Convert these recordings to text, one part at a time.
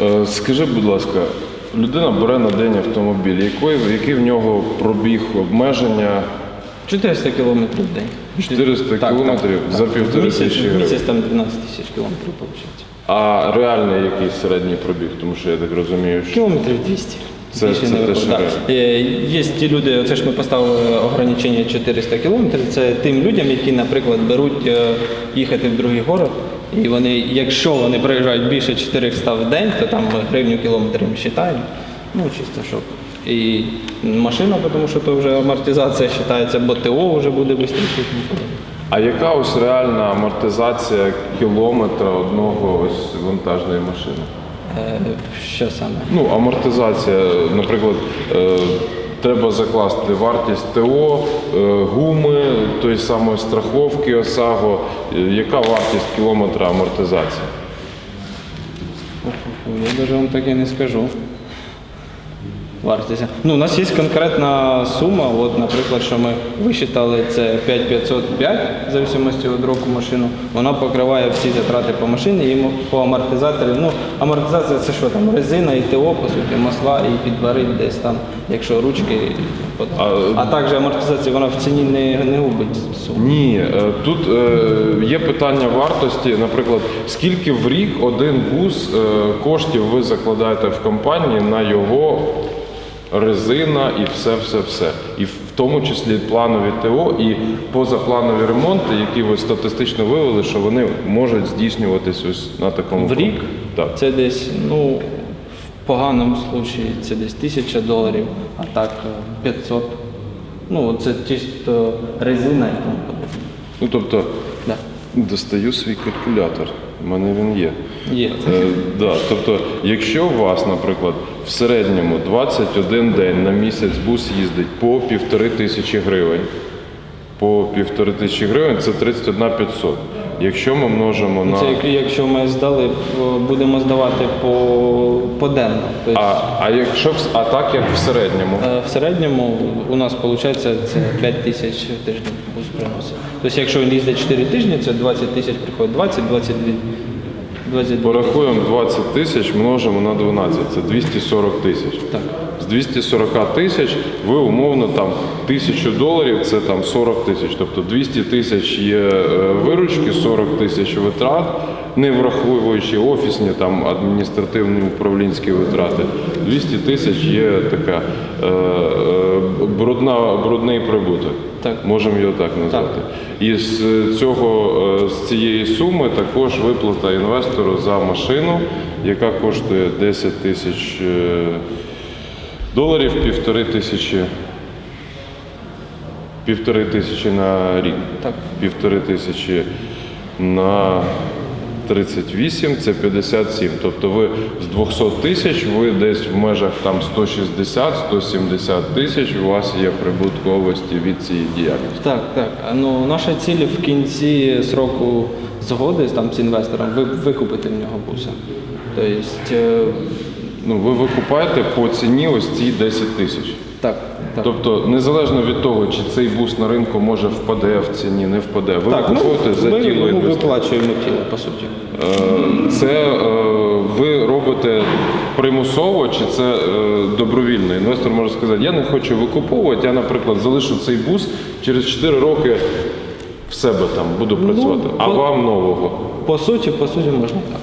Е, Скажи, будь ласка, людина бере на день автомобіль, який, який в нього пробіг обмеження 400 кілометрів в день. 400 кілометрів за півтори місяць, тисячі гривень. місяць там 12 тисяч кілометрів виходить. А реальний якийсь середній пробіг, тому що я так розумію, що Кілометрів 200. Це- Більше це не те, що Да. Є ті люди, це ж ми поставили ограничення 400 кілометрів. Це тим людям, які, наприклад, беруть е, їхати в другий город. І вони, якщо вони проїжджають більше 400 в день, то там гривню кілометр їм вважаємо. Ну, чисто щоб. І машина, тому що то вже амортизація вважається, бо ТО вже буде швидше. А яка ось реальна амортизація кілометра одного ось вантажної машини? Е, Що саме? Ну, амортизація, наприклад, е, треба закласти вартість ТО, е, гуми, тої самої страховки ОСАГО. Е, Яка вартість кілометра амортизації? Я навіть вам так і не скажу. Вартість. Ну, у нас є конкретна сума. От, наприклад, що ми висчитали, це 5505, в зависимості від року машину. Вона покриває всі затрати по машині і по амортизаторі. Ну, амортизація це що там? Резина і ТО, по суті, масла і підварить десь там, якщо ручки. А- А, також амортизація вона в ціні не, не губить суму. Ні, е, тут е, є питання вартості. Наприклад, скільки в рік один бус е, коштів ви закладаєте в компанії на його резина і все, все, все. І в тому числі планові ТО і позапланові ремонти, які ви статистично вивели, що вони можуть здійснюватись ось на такому В рік Так. це десь, ну, в поганому случаї це десь тисяча доларів, а так е, 500. Ну, це чисто резина і тому подобне. Ну тобто Да. достаю свій калькулятор. У мене він є. Є. Е, да, тобто, якщо у вас, наприклад, в середньому 21 день на місяць бус їздить по півтори тисячі гривень, по півтори тисячі гривень це 31 500. Якщо ми множимо на. Це як- якщо ми здали, о, будемо здавати по, поденно. Тобто, А, а якщо а так як в середньому? е, в середньому у нас виходить це 5 тисяч в тиждень бус приносить. Тобто, якщо він їздить 4 тижні, це 20 тисяч приходить, 20, 22. 22 Порахуємо 20 тисяч, множимо на 12, це 240 тисяч. Так. З 240 тисяч ви умовно там тисячу доларів це там 40 тисяч. Тобто 200 тисяч є е, виручки, 40 тисяч витрат, не враховуючи офісні там адміністративні управлінські витрати. 200 тисяч є така е, е, брудна, брудний прибуток. Так. Можемо його так назвати. І з цього е, з цієї суми також виплата інвестору за машину, яка коштує 10 тисяч е, доларів, півтори тисячі. Півтори тисячі на рік. Так. Півтори тисячі на 38 це 57. Тобто ви з 200 тисяч, ви десь в межах там 160-170 тисяч у вас є прибутковості від цієї діяльності. Так, так. Ну, наша ціль в кінці сроку згоди там, з інвестором ви, викупити в нього буса. Тобто, е, Ну, ви викупаєте по ціні ось ці 10 тисяч. так, так. Тобто, незалежно від того, чи цей бус на ринку може впаде в ціні, не впаде. Ви так, ну, за ми тіло інвестора. виплачуємо тіло, по суті. Е, Це е, ви робите примусово чи це е, добровільно? Інвестор може сказати, я не хочу викуповувати, я, наприклад, залишу цей бус через 4 роки в себе там буду працювати, а по- вам нового. По суті, по суті, можна так.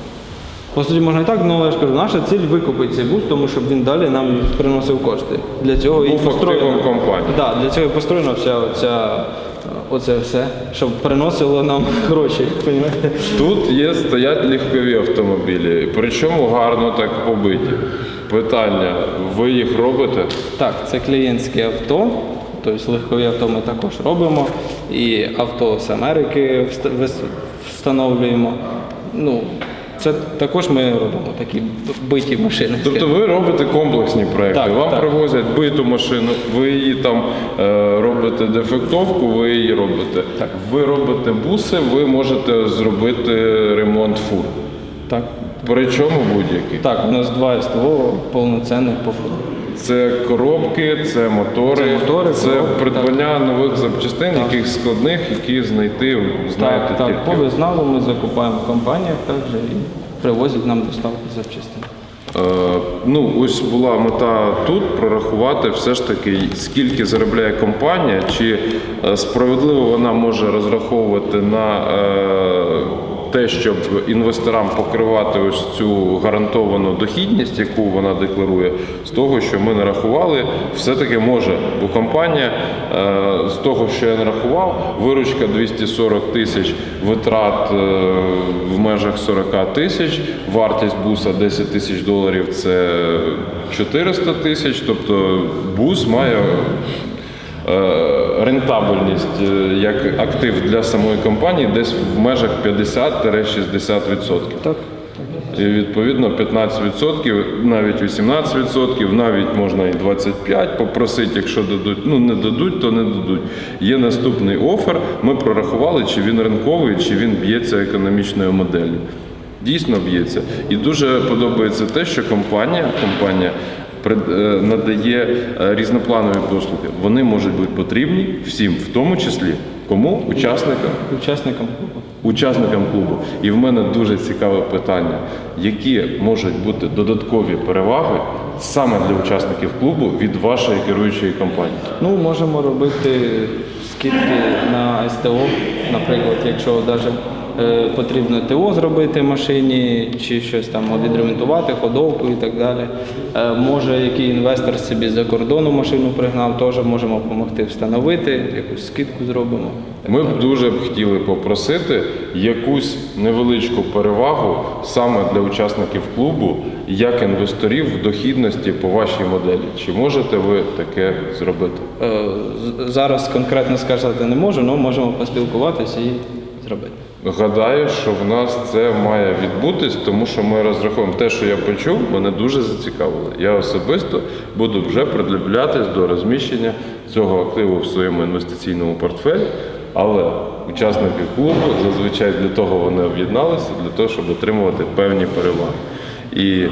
По суті, можна і так, але я ж кажу, наша ціль викупити цей бус, тому щоб він далі нам приносив кошти. Для цього і Був построєна активом компанії. Да, для цього і построєна вся оця, оце все, щоб приносило нам гроші. Понімаєте? Тут є стоять легкові автомобілі, причому гарно так побиті. Питання: ви їх робите? Так, це клієнтське авто, тобто легкові авто ми також робимо. І авто з Америки вст- вис- встановлюємо. Ну, це також ми робимо такі биті машини. Тобто ви робите комплексні проекти. Так, Вам так. привозять биту машину, ви її там е, робите дефектовку, ви її робите. Так. Ви робите буси, ви можете зробити ремонт фур. Так. Причому будь-який. Так, у нас два СТО повноцінних по фото. Це коробки, це мотори, Це мотори, це коробки, придбання нових запчастин, яких складних, які знайти, знаєте, Так, так, тільки. по візналу ми закупаємо в компаніях також і привозять нам доставку запчастин. Е, Ну, ось була мета тут прорахувати все ж таки, скільки заробляє компанія, чи е, справедливо вона може розраховувати на е, те, щоб інвесторам покривати ось цю гарантовану дохідність, яку вона декларує, з того, що ми нарахували, все-таки може. Бо компанія е, з того, що я нарахував, виручка 240 тисяч, витрат е, в межах 40 тисяч, вартість буса 10 тисяч доларів це 400 тисяч. Тобто бус має рентабельність е, як актив для самої компанії десь в межах 50-60%. Так. І відповідно 15%, навіть 18%, навіть можна і 25% попросити, якщо дадуть. Ну не дадуть, то не дадуть. Є наступний офер. Ми прорахували, чи він ринковий, чи він б'ється економічною моделлю. Дійсно б'ється. І дуже подобається те, що компанія, компанія е, надає е, різнопланові послуги. Вони можуть бути потрібні всім, в тому числі кому? Учасникам Учасникам клубу. учасникам клубу. І в мене дуже цікаве питання: які можуть бути додаткові переваги саме для учасників клубу від вашої керуючої компанії? Ну, можемо робити скидки на СТО, наприклад, якщо навіть е, потрібно ТО зробити машині чи щось там відремонтувати, ходовку і так далі. Е, може, який інвестор собі за кордону машину пригнав, теж можемо допомогти встановити, якусь скидку зробимо. Ми б дуже б хотіли попросити якусь невеличку перевагу саме для учасників клубу, як інвесторів в дохідності по вашій моделі. Чи можете ви таке зробити? Е, Зараз конкретно сказати не можу, але можемо поспілкуватися і зробити. Гадаю, що в нас це має відбутись, тому що ми розраховуємо те, що я почув, мене дуже зацікавило. Я особисто буду вже придивлятись до розміщення цього активу в своєму інвестиційному портфелі. Але учасники клубу зазвичай для того вони об'єдналися, для того, щоб отримувати певні переваги. І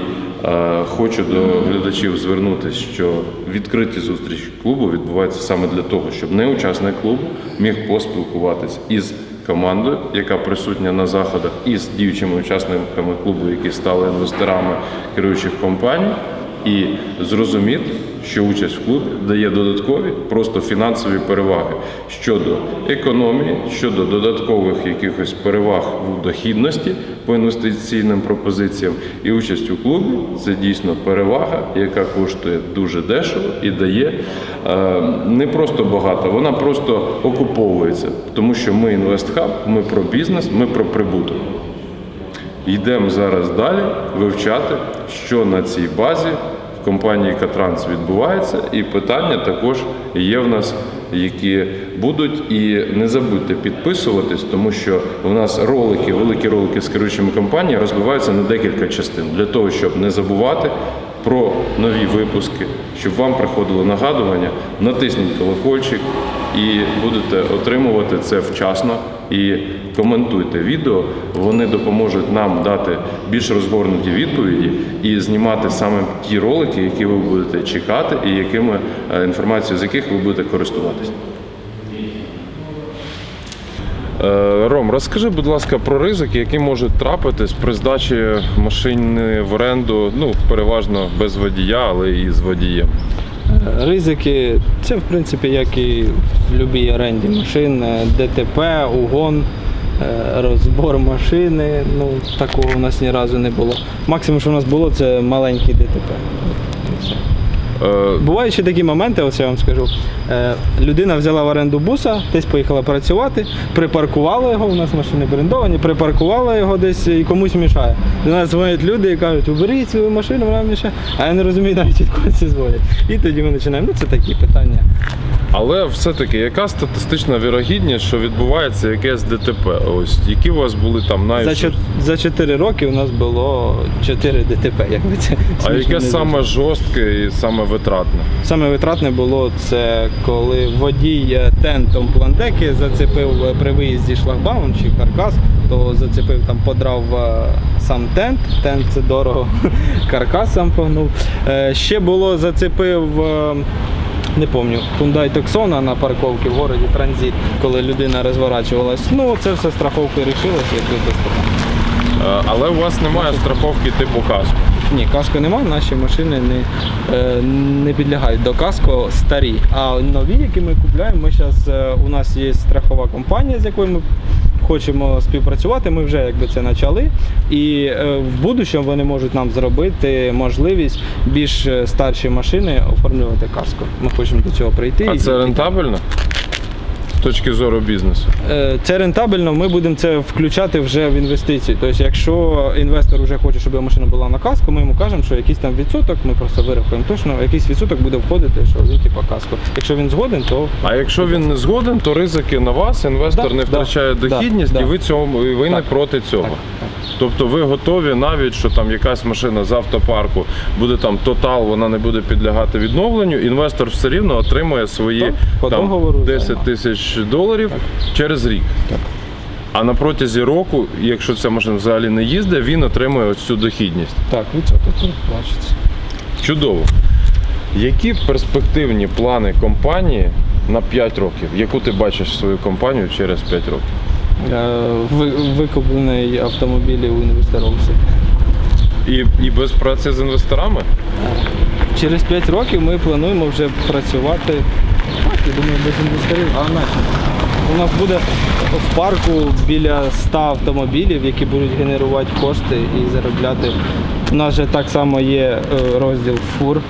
е, хочу до глядачів звернутися, що відкриті зустрічі клубу відбуваються саме для того, щоб не учасник клубу міг поспілкуватись із командою, яка присутня на заходах, із діючими учасниками клубу, які стали інвесторами керуючих компаній, і зрозуміти, що участь в клубі дає додаткові просто фінансові переваги щодо економії, щодо додаткових якихось переваг в дохідності по інвестиційним пропозиціям. І участь у клубі це дійсно перевага, яка коштує дуже дешево і дає е, не просто багато, вона просто окуповується, тому що ми інвестхаб, ми про бізнес, ми про прибуток. Йдемо зараз далі вивчати, що на цій базі компанії Катранс відбувається, і питання також є в нас, які будуть. І не забудьте підписуватись, тому що у нас ролики, великі ролики з керуючими компаніями розбиваються на декілька частин для того, щоб не забувати. Про нові випуски, щоб вам приходило нагадування, натисніть колокольчик і будете отримувати це вчасно. І коментуйте відео, вони допоможуть нам дати більш розгорнуті відповіді і знімати саме ті ролики, які ви будете чекати, і якими е, інформацією з яких ви будете користуватися. Е, Ром, розкажи, будь ласка, про ризики, які можуть трапитись при здачі машини в оренду, ну переважно без водія, але і з водієм. Е, Ризики це в принципі як і в будь-якій оренді машин, ДТП, угон, е, розбор машини. Ну такого у нас ні разу не було. Максимум, що у нас було, це маленький ДТП. Е, Бувають ще такі моменти, ось я вам скажу. Е, людина взяла в оренду буса, десь поїхала працювати, припаркувала його, у нас машини брендовані, припаркувала його десь і комусь мішає. До нас дзвонять люди і кажуть, уберіть свою машину, вона мішає. А я не розумію навіть від кого це дзвонять. І тоді ми починаємо. Ну це такі питання. Але все-таки, яка статистична вірогідність, що відбувається якесь ДТП? Ось які у вас були там За, найшвидші? за 4 роки у нас було 4 ДТП. Якби це А яке саме жорстке і саме витратне? Саме витратне було це коли водій е, тентом пландеки зацепив е, при виїзді шлагбаум чи каркас, то зацепив там, подрав е, сам тент. Тент це дорого, каркас сам погнув. Ще було зацепив. Не пам'ятаю, Hyundai Tucson на парковці в городі Транзит, коли людина розворачувалась. Ну, це все страховкою рішилось, якби без. Е, Але у вас немає страховки типу каско. Ні, каско нема, наші машини не, е, не підлягають до каско старі. А нові, які ми купуємо, ми зараз у нас є страхова компанія, з якою ми хочемо співпрацювати. Ми вже якби це почали. І е, в будущому вони можуть нам зробити можливість більш е, старші машини оформлювати каско. Ми хочемо до цього прийти. А це рентабельно? З точки зору бізнесу. Е, Це рентабельно, ми будемо це включати вже в інвестиції. Тобто, якщо інвестор вже хоче, щоб машина була на каску, ми йому кажемо, що якийсь там відсоток, ми просто вирахуємо точно, якийсь відсоток буде входити, що він типу каско. Якщо він згоден, то А якщо він не згоден, то ризики на вас, інвестор Да, не втрачає да, дохідність, да. і ви цьому і ви не проти цього. так, так. Тобто ви готові навіть, що там якась машина з автопарку буде там тотал, вона не буде підлягати відновленню. Інвестор все рівно отримує свої Так, там, договору, 10 так. Тисяч доларів через рік. Так. А на протязі року, якщо ця машина взагалі не їздить, він отримує ось цю дохідність. так, відсоток тут бачиться. Чудово. Які перспективні плани компанії на 5 років? Яку ти бачиш свою компанію через 5 років? Е, ви- Викуплений автомобілі у інвесторів. І, і без праці з інвесторами? Через 5 років ми плануємо вже працювати. Я думаю, без інвесторів, а наче. У нас буде в парку біля 100 автомобілів, які будуть генерувати кошти і заробляти. У нас же так само є е, розділ фур.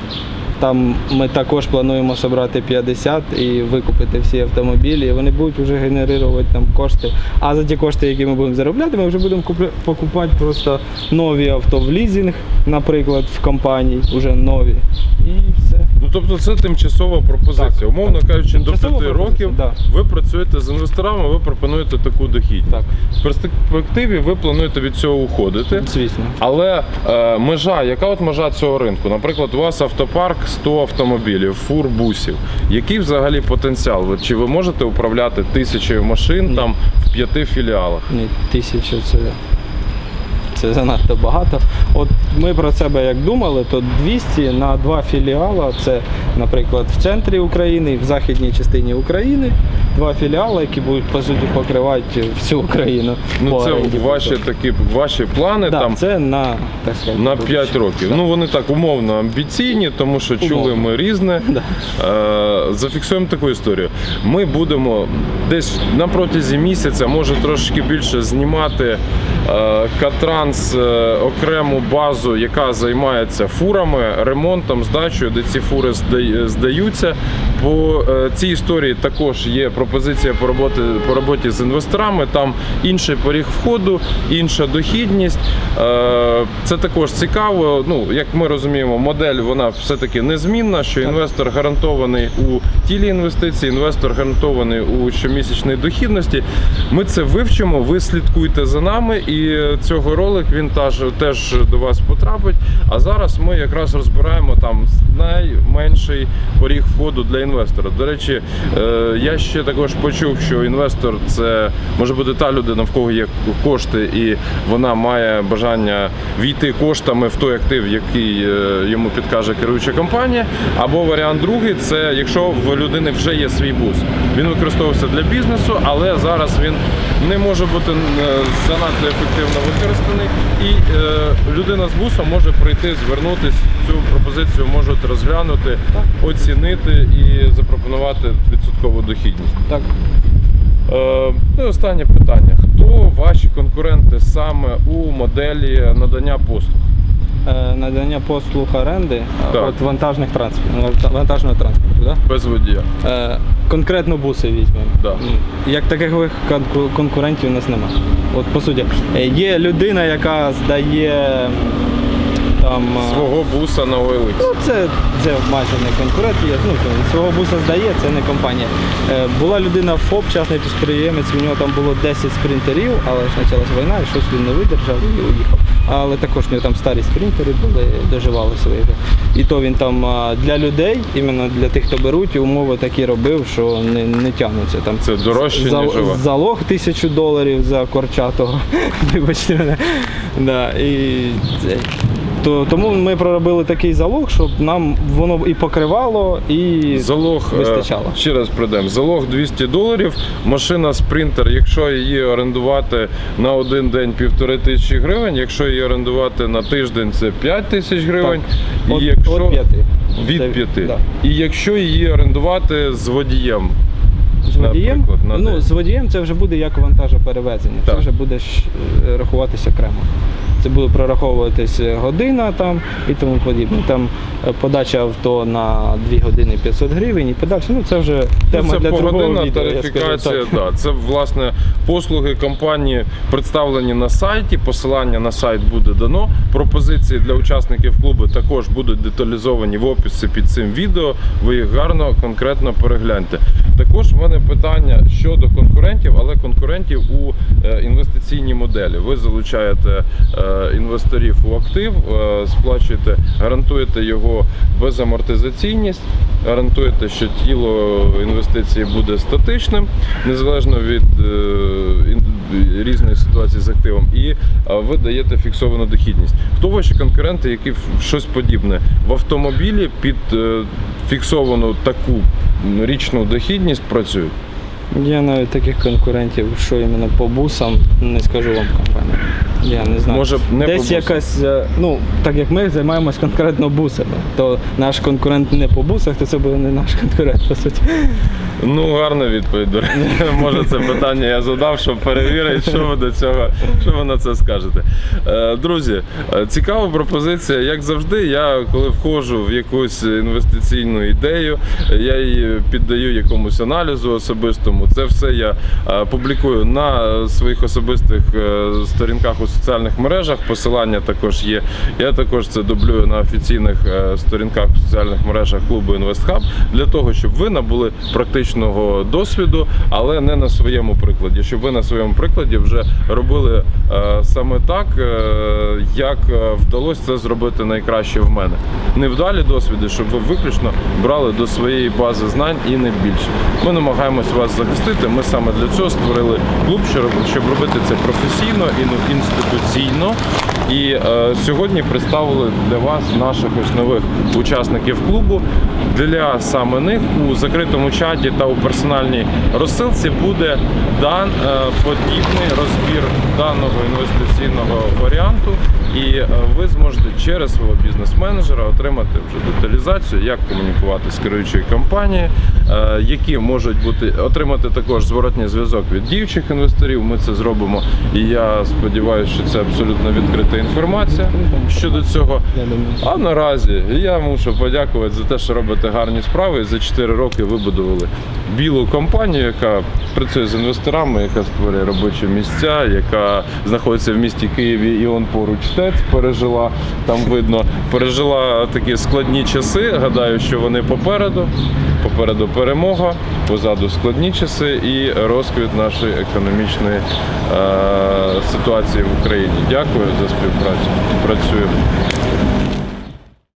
Там ми також плануємо зібрати 50 і викупити всі автомобілі. І вони будуть вже генерувати там кошти. А за ті кошти, які ми будемо заробляти, ми вже будемо покупати просто нові авто в лізинг, наприклад, в компанії, вже нові. І все. Ну тобто це тимчасова пропозиція. Так, Умовно кажучи, до Тимчасова 5 років да. ви працюєте з інвесторами, ви пропонуєте таку дохідність. Так, В перспективі ви плануєте від цього уходити. звісно. Але е, межа, яка от межа цього ринку? Наприклад, у вас автопарк 100 автомобілів, фур, бусів. Який взагалі потенціал? Ви- Чи ви можете управляти тисячею машин Ні. там в п'яти філіалах? Ні, тисячу це, це занадто багато. От ми про себе як думали, то 200 на два філіала. Це, наприклад, в центрі України в західній частині України. Два філіали, які будуть по суті покривати всю Україну. Ну по це оренді ваші просто. такі ваші плани да, там. це на так сказати, На 5 років. Ну вони так умовно амбіційні, тому що чули ми різне. Да. Е, зафіксуємо таку історію. Ми будемо десь на протязі місяця, може трошки більше, знімати е, Катранс е, окрему базу, яка займається фурами, ремонтом, здачею, де ці фури здаються. По е, цій історії також є пропозиція по роботі, по роботі з інвесторами. Там інший поріг входу, інша дохідність. Е, Це також цікаво. Ну, як ми розуміємо, модель вона все-таки незмінна, що інвестор гарантований у тілі інвестицій, інвестор гарантований у щомісячній дохідності. Ми це вивчимо, ви слідкуйте за нами, і цього ролик він теж, до вас потрапить. А зараз ми якраз розбираємо там найменший поріг входу для інвестора. До речі, е, я ще також почув, що інвестор це може бути та людина, в кого є кошти, і вона має бажання війти коштами в той актив, який е, йому підкаже керуюча компанія. Або варіант другий це якщо в людини вже є свій бус. Він використовується для бізнесу, але зараз він не може бути е, занадто ефективно використаний. І е, людина з бусом може прийти, звернутися, цю пропозицію можуть розглянути, оцінити і запропонувати відсоткову дохідність. Так. Е, ну і останнє питання: хто ваші конкуренти саме у моделі надання послуг? Е, Надання послуг оренди Так. от вантажних транспортів, вантажного транспорту. Да? Без водія. Е, конкретно буси візьмемо. Да. М, Як таких конку- конкурентів у нас немає. От по суті, е, є людина, яка здає там. е, Свого буса на OLX. Ну, це, це майже не конкурент, є, ну, то свого буса здає, це не компанія. Е, була людина ФОП, частний підприємець, у нього там було 10 спринтерів, але ж почалась війна і щось він не видержав і уїхав. Але також у нього там старі спринтери були, доживали свої. І то він там для людей, іменно для тих, хто беруть, умови такі робив, що не, не тягнуться. Там Це дорожче, за, ніж залог тисячу доларів за корчатого. Вибачте мене. Да, і це, То, тому ми проробили такий залог, щоб нам воно і покривало, і Залог е, вистачало. Ще раз придем. Залог 200 доларів. Машина спринтер, якщо її орендувати на один день півтори тисячі гривень, якщо її орендувати на тиждень, це 5 тисяч гривень. От- І якщо от п'яти. Це- від п'яти. да. І якщо її орендувати з водієм. З водієм, на ну, з водієм це вже буде як вантажоперевезення. Це вже буде е, рахуватися окремо. Це буде прораховуватись година там і тому подібне. Там е, подача авто на 2 години 500 гривень і подальше. Ну це вже тема Ну, це для другого відео. я скажу так. Да, це власне послуги компанії представлені на сайті. Посилання на сайт буде дано. Пропозиції для учасників клубу також будуть деталізовані в описі під цим відео. Ви їх гарно конкретно перегляньте. Також в мене питання щодо конкурентів, але конкурентів у е, інвестиційній моделі. Ви залучаєте е, інвесторів у актив, е, сплачуєте, гарантуєте його безамортизаційність, гарантуєте, що тіло інвестиції буде статичним, незалежно від е, різної ситуації з активом, і е, ви даєте фіксовану дохідність. Хто ваші конкуренти, які щось подібне в автомобілі під фіксовану таку річну дохідність працюють? Я навіть таких конкурентів, що іменно по бусам, не скажу вам компанію. Я не знаю. Може, не Десь бусам? якась, е, ну, так як ми займаємось конкретно бусами, то наш конкурент не по бусах, то це буде не наш конкурент, по суті. Ну, гарна відповідь. до речі. Може, це питання я задав, щоб перевірити, що ви до цього, що ви на це скажете. Е, Друзі, е, цікава пропозиція. Як завжди, я коли входжу в якусь інвестиційну ідею, я її піддаю якомусь аналізу особистому. Це все я публікую на своїх особистих сторінках у соціальних мережах. Посилання також є. Я також це дублюю на офіційних е, сторінках в соціальних мережах клубу InvestHub для того, щоб ви набули практичного досвіду, але не на своєму прикладі. Щоб ви на своєму прикладі вже робили е, саме так, е, як вдалося це зробити найкраще в мене. Невдалі досвіди, щоб ви виключно брали до своєї бази знань і не більше. Ми намагаємось вас захистити. Ми саме для цього створили клуб, щоб робити це професійно і ну, інституційно. І е, сьогодні представили для вас наших ось нових учасників клубу. Для саме них у закритому чаті та у персональній розсилці буде дан е, подібний розбір даного інвестиційного варіанту, і е, ви зможете через свого бізнес-менеджера отримати вже деталізацію, як комунікувати з керуючою компанією, е, які можуть бути отримати також зворотній зв'язок від діючих інвесторів. Ми це зробимо, і я сподіваюся, що це абсолютно відкрита інформація щодо цього. А наразі я мушу подякувати за те, що робите гарні справи. За 4 роки вибудували білу компанію, яка працює з інвесторами, яка створює робочі місця, яка знаходиться в місті Києві і он поруч ТЕЦ пережила. Там видно, пережила такі складні часи. Гадаю, що вони попереду. Попереду перемога, позаду складні часи і розквіт нашої економічної е, ситуації в Україні. Дякую за співпрацю. Працюємо.